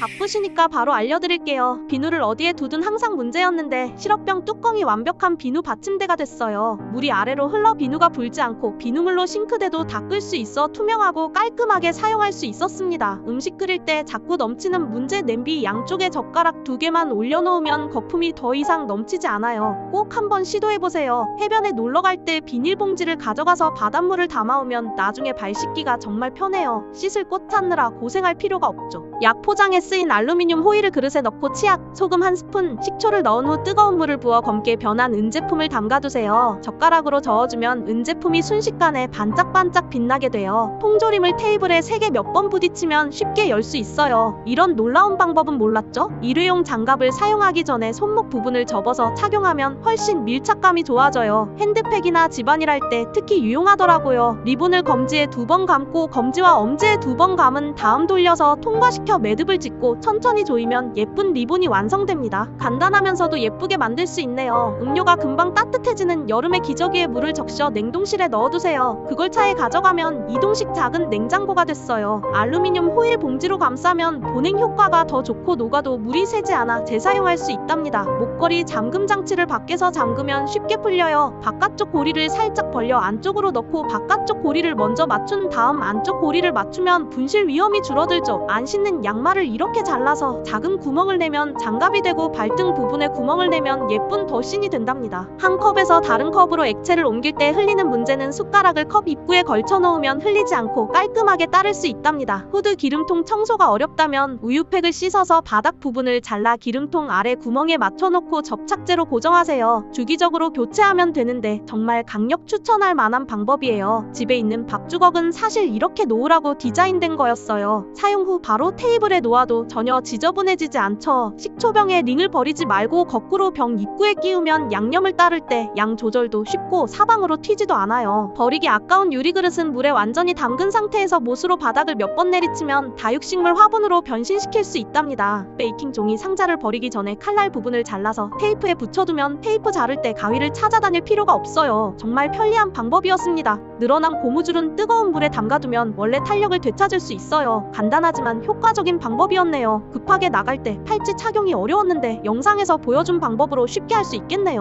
바쁘시니까 바로 알려드릴게요. 비누를 어디에 두든 항상 문제였는데 시럽병 뚜껑이 완벽한 비누 받침대가 됐어요. 물이 아래로 흘러 비누가 불지 않고 비누물로 싱크대도 닦을 수 있어 투명하고 깔끔하게 사용할 수 있었습니다. 음식 끓일 때 자꾸 넘치는 문제 냄비 양쪽에 젓가락 두 개만 올려놓으면 거품이 더 이상 넘치지 않아요. 꼭 한번 시도해보세요. 해변에 놀러 갈 때 비닐봉지를 가져가서 바닷물을 담아오면 나중에 발 씻기가 정말 편해요. 씻을 꽃 찾느라 고생할 필요가 없죠. 약 포장에 쓰인 알루미늄 호일을 그릇에 넣고 치약, 소금 한 스푼, 식초를 넣은 후 뜨거운 물을 부어 검게 변한 은제품을 담가두세요. 젓가락으로 저어주면 은제품이 순식간에 반짝반짝 빛나게 돼요. 통조림을 테이블에 세개몇번 부딪히면 쉽게 열 수 있어요. 이런 놀라운 방법은 몰랐죠? 일회용 장갑을 사용하기 전에 손목 부분을 접어서 착용하면 훨씬 밀착감이 좋아져요. 핸드팩이나 집안일 할 때 특히 유용하더라고요. 리본을 검지에 두 번 감고 검지와 엄지에 두 번 감은 다음 돌려서 통과시켜 매듭을 짓고 천천히 조이면 예쁜 리본이 완성됩니다. 간단하면서도 예쁘게 만들 수 있네요. 음료가 금방 따뜻해지는 여름의 기저귀에 물을 적셔 냉동실에 넣어두세요. 그걸 차에 가져가면 이동식 작은 냉장고가 됐어요. 알루미늄 호일 봉지로 감싸면 보냉 효과가 더 좋고 녹아도 물이 새지 않아 재사용할 수 있답니다. 목걸이 잠금 장치를 밖에서 잠그면 쉽게 풀려요. 바깥쪽 고리를 살짝 벌려 안쪽으로 넣고 바깥쪽 고리를 먼저 맞춘 다음 안쪽 고리를 맞추면 분실 위험이 줄어들죠. 안 신는 양말을 이렇게 잘라서 작은 구멍을 내면 장갑이 되고 발등 부분에 구멍을 내면 예쁜 덧신이 된답니다. 한 컵에서 다른 컵으로 액체를 옮길 때 흘리는 문제는 숟가락을 컵 입구에 걸쳐 놓으면 흘리지 않고 깔끔하게 따를 수 있답니다. 후드 기름통 청소가 어렵다면 우유팩을 씻어서 바닥 부분을 잘라 기름통 아래 구멍에 맞춰놓고 접착제로 고정하세요. 주기적으로 교체하면 되는데 정말 강력 추천할 만한 방법이에요. 집에 있는 밥주걱은 사실 이렇게 놓으라고 디자인된 거였어요. 사용 후 바로 테이블에 놓아도 전혀 지저분해지지 않죠. 식초병에 링을 버리지 말고 거꾸로 병 입구에 끼우면 양념을 따를 때 양 조절도 쉽고 사방으로 튀지도 않아요. 버리기 아까운 유리그릇은 물에 완전히 담근 상태에서 못으로 바닥을 몇 번 내리치면 다육식물 화분으로 변신시킬 수 있답니다. 베이킹 종이 상자를 버리기 전에 칼날 부분을 잘라서 테이프에 붙여두면 테이프 자를 때 가위를 찾아다닐 필요가 없어요. 정말 편리한 방법이었습니다. 늘어난 고무줄은 뜨거운 물에 담가두면 원래 탄력을 되찾을 수 있어요. 간단하지만 효과적인 방법이었네요. 급하게 나갈 때 팔찌 착용이 어려웠는데 영상에서 보여준 방법으로 쉽게 할 수 있겠네요.